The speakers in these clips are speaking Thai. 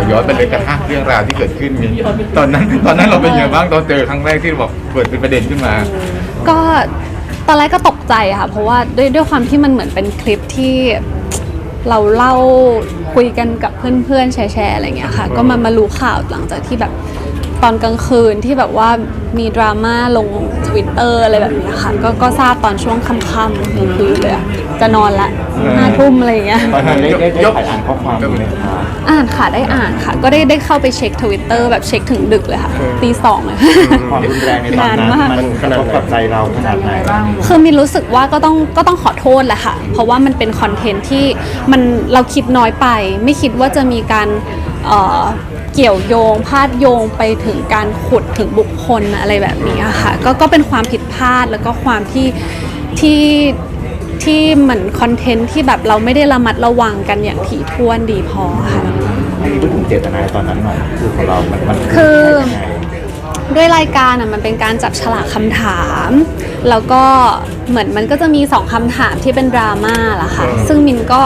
อย้อนไปเลยกระทั่งเรื่องราวที่เกิดขึ้นมีตอนนั้นตอนนั้นเราเป็นยังไงบ้างตอนเจอครั้งแรกที่บอกเปิดเป็นประเด็นขึ้นมา ก็ตอนแรกก็ตกใจค่ะ เพราะว่าด้วยด้วยความที่มันเหมือนเป็นคลิปที่เราเล่าคุยกันกับเพื่อนๆแชร์ๆอะไรเงี้ยค่ะ ก็มามารู้ข่าวหลังจากที่แบบ ตอนกลางคืนที่แบบว่ามีดราม่าลงทวิตเตอร์อะไรแบบเนี้ยค่ะก็ก็ทราบตอนช่วงค่ำๆกลางคืนเลยอะจะนอนละห้าทุ่มอะไรอย่างเงี้ย ตอนนั้นได้ได้ได้ยกอ่านข้อความดูไหมคะอ่านค่ะได้อ่านค่ะ ก็ได้ได้เข้าไปเช็คทวิตเตอร์แบบเช็คถึงดึกเลยค่ะตีสองเลย ความรุนแรงในตอนนั้นนานมาก มันกระทบกับใจเราขนาดไหนคือมินรู้สึกว่าก็ต้องก็ต้องขอโทษแหละค่ะ เพราะว่ามันเป็นคอนเทนต์ที่มันเราคิดน้อยไป ไม่คิดว่าจะมีการเอ่อ เกี่ยวโยงพาดโยงไปถึงการขุดถึงบุคคลอะไรแบบนี้อะค่ะก็ก็เป็นความผิดพลาดแล้วก็ความที่ที่ที่เหมือนคอนเทนต์ที่แบบเราไม่ได้ระมัดระวังกันอย่างถี่ถ้วนดีพอค่ะให้พูดถึงเจตนาตอนนั้นหน่อยคือของเรา มันมันคือยังไงด้วยรายการอะมันเป็นการจับฉลากคำถาม แล้วก็เหมือนมันก็จะมีสองคำถามที่เป็นดราม่าล่ะค่ะ ซึ่งมินก็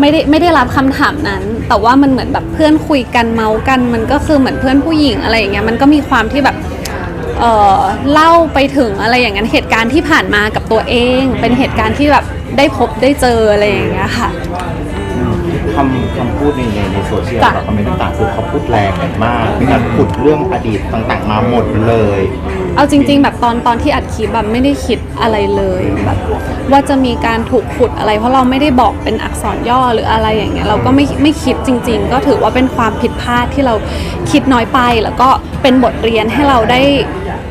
ไม่ได้ไม่ได้รับคำถามนั้น แต่ว่ามันเหมือนแบบเพื่อนคุยกันเมาส์กัน มันก็คือเหมือนเพื่อนผู้หญิงอะไรอย่างเงี้ยมันก็มีความที่แบบเอ่อเล่าไปถึงอะไรอย่างนั้นเหตุการณ์ที่ผ่านมากับตัวเอง เป็นเหตุการณ์ที่แบบได้พบได้เจออะไรอย่างเงี้ยค่ะคำคำพูดในในในโซเชียลจ้ะกับคอมเมนต์ต่างๆคือเขาพูดแรงกันมากมีการขุดเรื่องอดีตต่างๆ มาหมดเลย เอาจริง ๆ แบบตอนตอนที่อัดคลิปแบบไม่ได้คิดอะไรเลยแบบว่าจะมีการถูกขุดอะไร เพราะเราไม่ได้บอกเป็นอักษรย่อหรืออะไรอย่างเงี้ยเราก็ไม่ไม่คิดจริง ๆ ก็ถือว่าเป็นความผิดพลาดที่เราคิดน้อยไป แล้วก็เป็นบทเรียนให้เราได้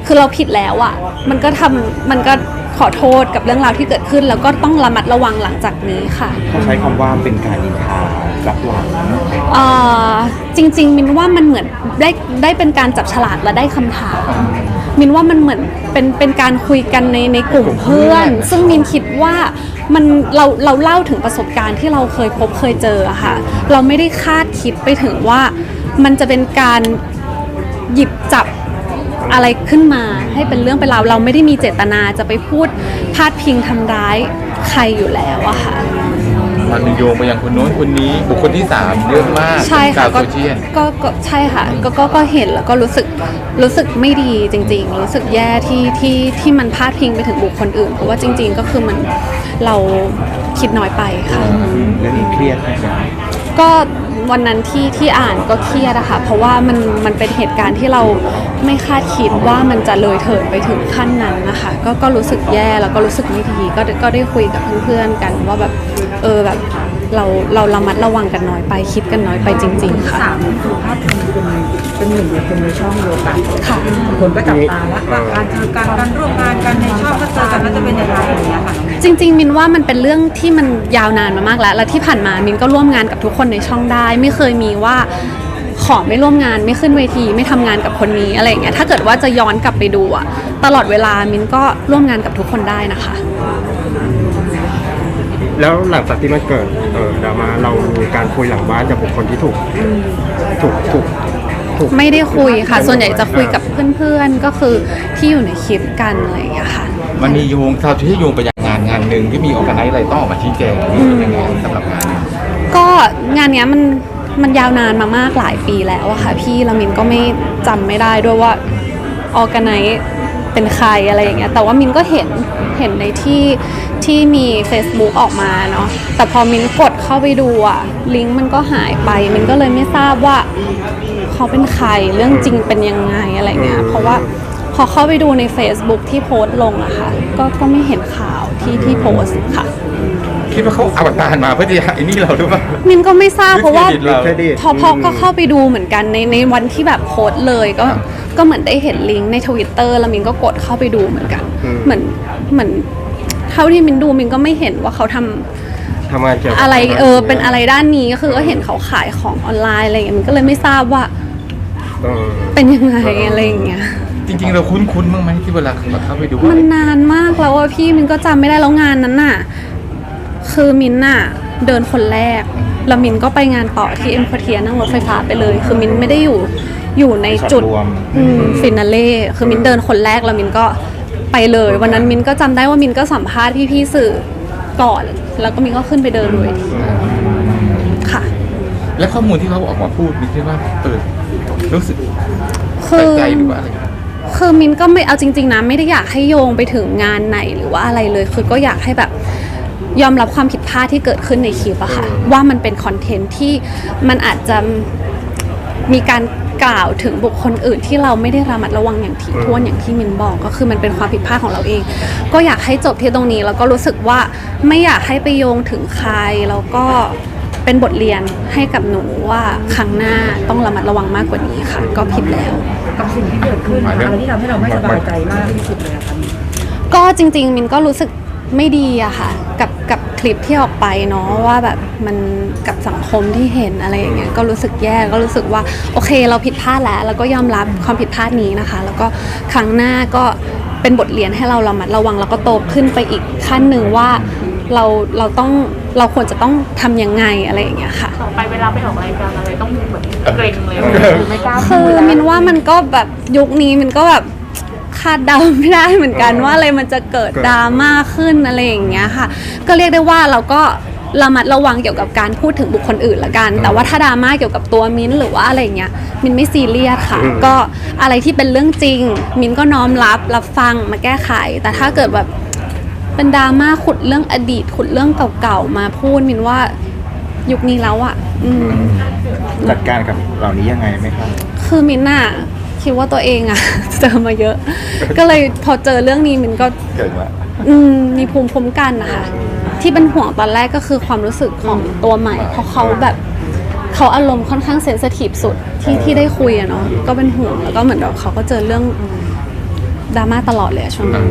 คือเราผิดแล้วอะ่ะมันก็ทำมันก็ขอโทษกับเรื่องราวที่เกิดขึ้น แล้วก็ต้องระมัดระวังหลังจากนี้ค่ะ เขาใช้คำว่าเป็นการนินทารับหลังเอ่อจริงๆมินว่ามันเหมือนได้ได้เป็นการจับฉลากและได้คำถาม มินว่ามันเหมือนเป็นเป็นการคุยกันในในกลุ่มเพื่อน ซึ่งมินคิดว่ามันเราเราเล่าถึงประสบการณ์ที่เราเคยพบเคยเจออะค่ะ เราไม่ได้คาดคิดไปถึงว่ามันจะเป็นการหยิบจับอะไรขึ้นมาให้เป็นเรื่องเป็นราวเราไม่ได้มีเจตนาจะไปพูดพาดพิงทำร้ายใครอยู่แล้วอะค่ะ มันโยงไปยังคนโน้นคนนี้ บุคคลที่สามเยอะมากใช่ค่ะชาวก็โซเชียลก็ก็ใช่ค่ะก็ก็ก็เห็นแล้วก็รู้สึกรู้สึกไม่ดีจริง ๆ รู้สึกแย่ที่ที่ที่มันพาดพิงไปถึงบุคคลอื่น เพราะว่าจริง ๆ ก็คือมันเราคิดน้อยไปค่ะเรื่องนี้เครียดไหมก็ วันนั้นที่ที่อ่านก็เครียดอะค่ะเพราะว่ามันมันเป็นเหตุการณ์ที่เราไม่คาดคิดว่ามันจะเลยเถิดไปถึงขั้นนั้นนะคะก็ก็รู้สึกแย่แล้วก็รู้สึกไม่ดีก็ก็ได้คุยกับเพื่อนๆกันว่าแบบเออแบบ เราเราระมัดระวังกันน้อยไปคิดกันน้อยไปจริง ๆ ค่ะ สามคือภาพเป็นเป็นหนึ่งในคนในช่องเดียวกันค่ะ คนก็จับตาแล้วว่าการเจอกันการร่วมงานกันในช่องก็เจอกันแล้วจะเป็นยังไงอย่างเงี้ยค่ะน้องจริง ๆ มินว่ามันเป็นเรื่องที่มันยาวนานมามากแล้ว และที่ผ่านมามินก็ร่วมงานกับทุกคนในช่องได้ ไม่เคยมีว่าขอไม่ร่วมงานไม่ขึ้นเวทีไม่ทำงานกับคนนี้อะไรอย่างเงี้ยถ้าเกิดว่าจะย้อนกลับไปดูอะตลอดเวลามินก็ร่วมงานกับทุกคนได้นะคะ แล้วหลังจากที่มันเกิดเออดราม่าเรามีการคุยหลังบ้านกับบุคคลที่ถูกถูกถูกถูกไม่ได้คุยค่ะ ส่วนใหญ่จะคุยกับเพื่อนๆก็คือที่อยู่ในคลิปกันอะไรอย่างเงี้ยค่ะ มันมีโยงชาวโซเชียลโยงไปยังงานงานหนึ่งที่มีออร์แกไนซ์อะไรต้องออกมาชี้แจงยังไงสำหรับงานนี้ก็งานเนี้ยมันมันยาวนานมามากหลายปีแล้วอะค่ะ พี่ละมินก็ไม่จำไม่ได้ด้วยว่าออแกไนเป็นใครอะไรอย่างเงี้ยแต่ว่ามินก็เห็นเห็นในที่ ที่มี Facebook ออกมาเนาะแต่พอมินกดเข้าไปดูอะลิงก์มันก็หายไป มินก็เลยไม่ทราบว่าเขาเป็นใครเรื่องจริงเป็นยังไงอะไรเงี้ยเพราะว่าพอเข้าไปดูใน Facebook ที่โพสต์ลงอะค่ะก็ก็ไม่เห็นข่าวที่ที่โพสต์ค่ะ คิดว่าเขาอวตารมาเพื่อจะไอ้นี่เราหรือเปล่า มินก็ไม่ทราบเพราะว่าเครดิตเรา เครดิต พอพอก็เข้าไปดูเหมือนกันในในวันที่แบบโพสต์เลยก็ก็เหมือนได้เห็นลิงก์ในทวิตเตอร์แล้วมินก็กดเข้าไปดูเหมือนกันเหมือนเหมือน เท่าที่มินดูมินก็ไม่เห็นว่าเขาทำทำงานเกี่ยวกับอะไรเออเป็นอะไรด้านนี้ก็คือก็เห็นเขาขายของออนไลน์อะไรอย่างเงี้ยมินก็เลยไม่ทราบว่าเออ เป็นยังไงอะไรอย่างเงี้ย จริงๆ เราคุ้นๆบ้างไหมที่เวลาเราเข้าไปดูมันนานมากแล้วว่าพี่มินก็จำไม่ได้แล้วงานนั้นน่ะ คือมินน่ะเดินคนแรก แล้วมินก็ไปงานต่อที่เอ็มพอเทียนั่งรถไฟฟ้าไปเลย คือมินไม่ได้อยู่อยู่ในจุดรวม ฟินาเล่คือมินเดินคนแรกแล้วมินก็ ไปเลย วันนั้นมินก็จำได้ว่ามินก็สัมภาษณ์พี่ๆสื่อก่อน แล้วก็มินก็ขึ้นไปเดินเลยค่ะ และข้อมูลที่เขาออกมาพูดมินคิดว่าเออรู้สึกคืแปลอกใจหรือว่าอะไรคือมินก็ไม่เอาจริง ๆนะไม่ได้อยากให้โยงไปถึงงานไหนหรือว่าอะไรเลย คือก็อยากให้แบบยอมรับความผิดพลาดที่เกิดขึ้นในคลิปอะค่ะว่ามันเป็นคอนเทนต์ที่มันอาจจะมีการ กล่าวถึงบุคคลอื่นที่เราไม่ได้ระมัดระวังอย่างถี่ถ้วนอย่างที่มินบอกก็คือมันเป็นความผิดพลาดของเราเอง ก็อยากให้จบที่ตรงนี้แล้วก็รู้สึกว่าไม่อยากให้ไปโยงถึงใครแล้วก็เป็นบทเรียนให้กับหนูว่าครั้งหน้าต้องระมัดระวังมากกว่านี้ค่ะ ก็ผิดแล้ว กับสิ่งที่เกิดขึ้นนะคะอะไรที่ทำให้เราไม่สบายใจมากที่สุดเลยอะคะ ก็จริง ๆ มินก็รู้สึก ไม่ดีอะค่ะกับกับคลิปที่ออกไปเนาะว่าแบบมันกับสังคมที่เห็นอะไรอย่างเงี้ยก็รู้สึกแย่ก็รู้สึกว่าโอเคเราผิดพลาดแล้ว แล้วก็ยอมรับความผิดพลาดนี้นะคะ แล้วก็ครั้งหน้าก็เป็นบทเรียนให้เราระมัดระวังแล้วก็โตขึ้นไปอีกขั้นหนึ่งว่าเราเราต้องเราควรจะต้องทำยังไงอะไรอย่างเงี้ยค่ะต่อไปเวลาไปออกรายการอะไรต้องเหมือนเกรงเลยหรือไม่กล้าพูคืดอมินว่ามันก็แบบยุคนี้มันก็แบบ คาดเดาไม่ได้เหมือนกันว่าอะไรมันจะเกิดดราม่าขึ้นอะไรอย่างเงี้ยค่ะ ก็เรียกได้ว่าเราก็ระมัดระวังเกี่ยวกับการพูดถึงบุคคลอื่นละกัน แต่ว่าถ้าดราม่าเกี่ยวกับตัวมินหรือว่าอะไรอย่างเงี้ยมินไม่ซีเรียสค่ะ ก็อะไรที่เป็นเรื่องจริง มินก็น้อมรับรับฟังมาแก้ไข แต่ถ้าเกิดแบบเป็นดราม่าขุดเรื่องอดีตขุดเรื่องเก่าๆมาพูดมินว่ายุคนี้แล้วอะอืมจัดการกับเหล่านี้ยังไงไหมครับ คือมินน่ะ คิดว่าตัวเองอะเจอมาเยอะ ก็เลยพอเจอเรื่องนี้มินก็เกิดว่าอืมมีภูมิคุ้มกันนะคะที่เป็นห่วงตอนแรกก็คือความรู้สึกของตัวใหม่ เพราะเขาแบบเขาอารมณ์ค่อนข้างเซนสทีฟสุดที่ที่ได้คุยอะเนาะก็เป็นห่วงแล้วก็เหมือนแบบเขาก็เจอเรื่องดราม่าตลอดเลยอะช่วงนั้น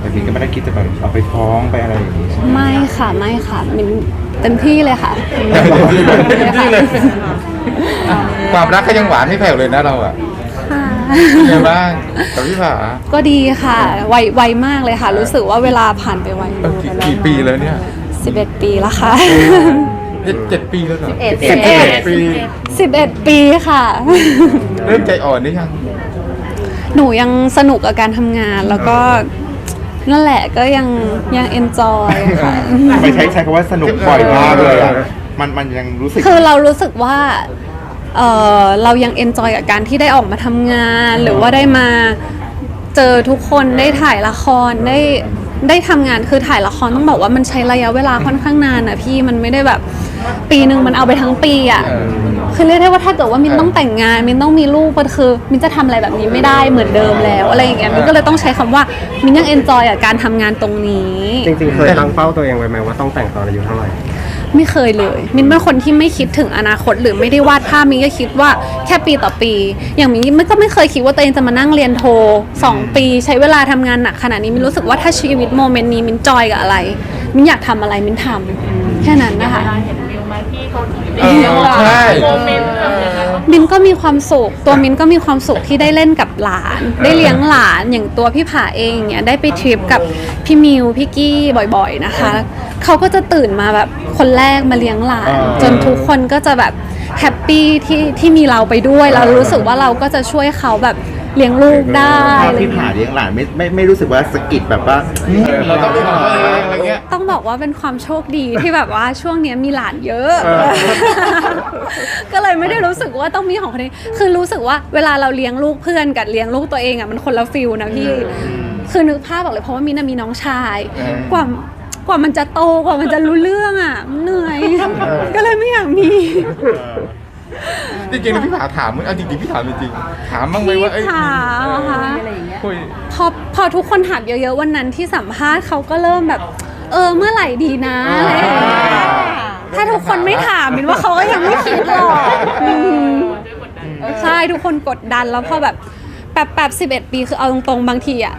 แต่พี่ก็ไม่ได้คิดจะแบบเอาไปฟ้องไปอะไรอย่างนี้ใช่ไหมไม่ค่ะไม่ค่ะมินเต็มที่เลยค่ะนี่เลย ความรักก็ยังหวานไม่แผ่วเลยนะเราอะค่ะ เป็นไงบ้างกับพี่ผา ก็ดีค่ะ ไวไวมากเลยค่ะ รู้สึกว่าเวลาผ่านไปไวเออกี่กี่ปีแล้วเนี่ย11 ปีแล้วค่ะ เจ็ดเจ็ดปีแล้วเหรอ11สิบเอ็ดปี 11 ปีค่ะ เริ่มใจอ่อนได้ยัง หนูยังสนุกกับการทำงานแล้วก็นั่นแหละก็ยังยังเอนจอยค่ะ ไม่ใช่ใช้คำว่าสนุกบ่อยมากเลยอะมันมันยังรู้สึก คือเรารู้สึกว่า เออเรายังเอนจอยกับการที่ได้ออกมาทำงาน หรือว่าได้มาเจอทุกคนได้ถ่ายละครได้ได้ทำงานคือถ่ายละครต้องบอกว่ามันใช้ระยะเวลาค่อนข้างนานนะพี่มันไม่ได้แบบ ปีหนึ่งมันเอาไปทั้งปีอะเออคือเรียกได้ว่าถ้าเกิดว่ามินต้องแต่งงานมินต้องมีลูกมันคือมินจะทำอะไรแบบนี้ไม่ได้เหมือนเดิมแล้วอะไรอย่างเงี้ยมินก็เลยต้องใช้คำว่ามินยังเอนจอยกับการทำงานตรงนี้ จริงๆเคยตั้งเป้าตัวเองไว้ไหมว่าต้องแต่งตอนอายุเท่าไหร่ ไม่เคยเลย มินเป็นคนที่ไม่คิดถึงอนาคตหรือไม่ได้วาดภาพมินก็คิดว่าแค่ปีต่อปี อย่างมินไม่ก็ไม่เคยคิดว่าตัวเองจะมานั่งเรียนโทสองปี ใช้เวลาทำงานหนักขนาดนี้มินรู้สึกว่าถ้าชีวิตโมเมนต์นี้มินจอยกับอะไรมินอยากทำอะไรมินทำแค่นั้นนะคะเวลาเห็นวิวไหมที่เขาถือเออเลี้ยงหลานใช่โมเมนต์แบบอย่างนั้นมินก็มีความสุข ตัวมินก็มีความสุขที่ได้เล่นกับหลาน ได้เลี้ยงหลานอย่างตัวพี่ผาเองเนี่ยได้ไปทริปกับพี่มิวพี่กี้บ่อยๆนะคะ เขาก็จะตื่นมาแบบคนแรกมาเลี้ยงหลานอ่าจนทุกคนก็จะแบบแฮปปี้ที่ที่มีเราไปด้วยเรารู้สึกว่าเราก็จะช่วยเขาแบบเลี้ยงลูกได้ถ้าอะไรอพี่ย่างผ่าเงี้ยเลี้ยงหลานไม่ไม่ไม่รู้สึกว่าสะกิดแบบว่าเราต้องขอเองอะไรเงี้ยต้องบอกว่าเป็นความโชคดีที่แบบว่าช่วงเนี้ยมีหลานเยอะ ก็เลยไม่ได้รู้สึกว่าต้องมีของคนนี้คือรู้สึกว่าเวลาเราเลี้ยงลูกเพื่อนกับเลี้ยงลูกตัวเองอะมันคนละฟิลนะพี่คือนึกภาพบอกเลยเพราะว่ามินนะมีน้องชายเออกว่า กว่ามันจะโตกว่ามันจะรู้เรื่องอะมันเหนื่อย ก็เลยไม่อยากมี จริงๆแล้วพี่ผาถามมึงเอาจริงๆพี่ถามจริงๆถามบ้างไหมว่าเอ้ยถามเหรอคะคุย พอพอทุกคนถามเยอะๆวันนั้นที่สัมภาษณ์เขาก็เริ่มแบบ เออเมื่อไหร่ดีนะอะไรอย่างเงี้ยถ้าทุกคนไม่ถามมินว่าเขาก็ยังไม่คิดหรอกอืมใช่ทุกคนกดดันแล้วพอแบบแบบแบบสิบเอ็ดปีคือเอาตรงๆบางทีอะ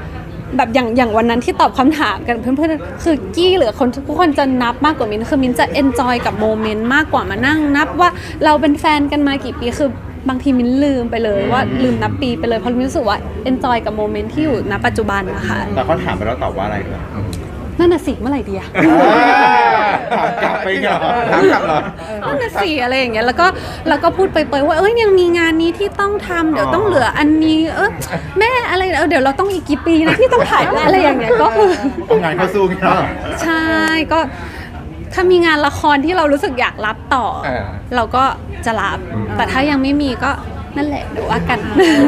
แบบอย่างอย่างวันนั้นที่ตอบคำถามกันเพื่อนๆคือกี้หรือคนทุกคนจะนับมากกว่ามินคือมินจะเอนจอยกับโมเมนต์มากกว่ามานั่งนับว่าเราเป็นแฟนกันมากี่ปีคือบางทีมินลืมไปเลยว่าลืมนับปีไปเลยเพราะมินรู้สึกว่าเอนจอยกับโมเมนต์ที่อยู่ณปัจจุบันนะคะแต่เขาถามไปแล้วตอบว่าอะไรเหรอ นั่นน่ะสิเมื่อไหร่ดีอะ ถามกลับไปเหรอถามกลับเหรอ นั่นน่ะสิอะไรอย่างเงี้ยแล้วก็แล้วก็พูดไปเปยๆว่าเอ้ยยังมีงานนี้ที่ต้องทำเดี๋ยวต้องเหลืออันนี้เออแม่อะไรเออเดี๋ยวเราต้องอีกกี่ปีนะที่ต้องถ่ายอะไรอย่างเงี้ยก็คือต้องงานเข้าสู้เนาะใช่ก็ถ้ามีงานละครที่เรารู้สึกอยากรับต่อ เออ เราก็จะรับอืมแต่ถ้ายังไม่มีก็นั่นแหละเดี๋ยวว่ากัน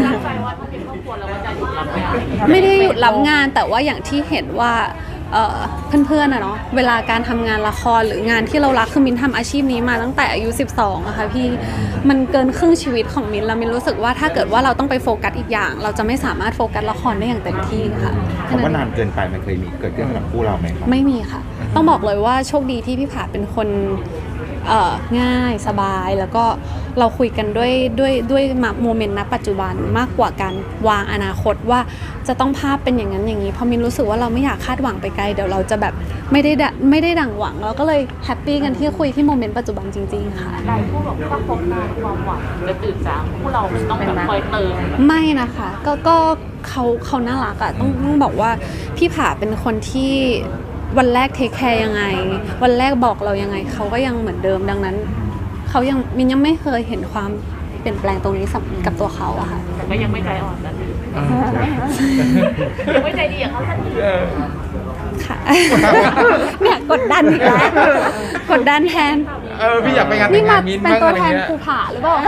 ตั้งใจว่าถ้าเป็นครอบครัวเราก็จะหยุดรับงาน ไม่ได้หยุดรับงานแต่ว่าอย่างที่เห็นว่า เอ่อเพื่อนๆอะเนาะเวลาการทำงานละครหรืองานที่เรารักคือมินทำอาชีพนี้มาตั้งแต่อายุ 12อะค่ะพี่มันเกินครึ่งชีวิตของมินแล้วมินรู้สึกว่าถ้าเกิดว่าเราต้องไปโฟกัสอีกอย่าง เราจะไม่สามารถโฟกัสละครได้อย่างเต็มที่ค่ะคำว่านานเกินไปมันเคยมีเกิดขึ้นกับคู่เราไหมครับไม่มีค่ะ ต้องบอกเลยว่าโชคดีที่พี่ผาเป็นคนเอ่อ ง่ายสบายแล้วก็เราคุยกันด้วยด้วยด้วยโมเมนต์ณปัจจุบันมากกว่าการวางอนาคตว่าจะต้องภาพเป็นอย่างนั้นอย่างนี้เพราะมินรู้สึกว่าเราไม่อยากคาดหวังไปไกลเดี๋ยวเราจะแบบไม่ได้ดะไม่ได้ดังหวังเราก็เลยแฮปปี้กันที่คุยที่โมเมนต์ปัจจุบันจริง ๆ ค่ะหลายคู่บอกถ้าพบนานความหวังจะจืดจางคู่เราต้องแบบคอยเติมไม่นะคะก็ก็เขาเขาน่ารักอะต้องต้องบอกว่าพี่ผาเป็นคนที่ วันแรกเทคแคร์ยังไง วันแรกบอกเรายังไง เขาก็ยังเหมือนเดิมดังนั้น เขายังมินยังไม่เคยเห็นความเปลี่ยนแปลงตรงนี้สำกับตัวเขาอะค่ะ แต่ก็ยังไม่ใจอ่อนนะเออยังไม่ใจดีอย่างเขาสักทีเออค่ะ เนี่ยกดดันอีกแล้วกดดันแทน เออพี่อยากไปงานแต่นี่งมางานมิ้นท์เป็นบ้างตัวอะไรแทนเงี้ย ภูผาหรือเปล่าเ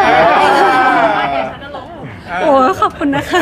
ออ โอ้ขอบคุณนะคะ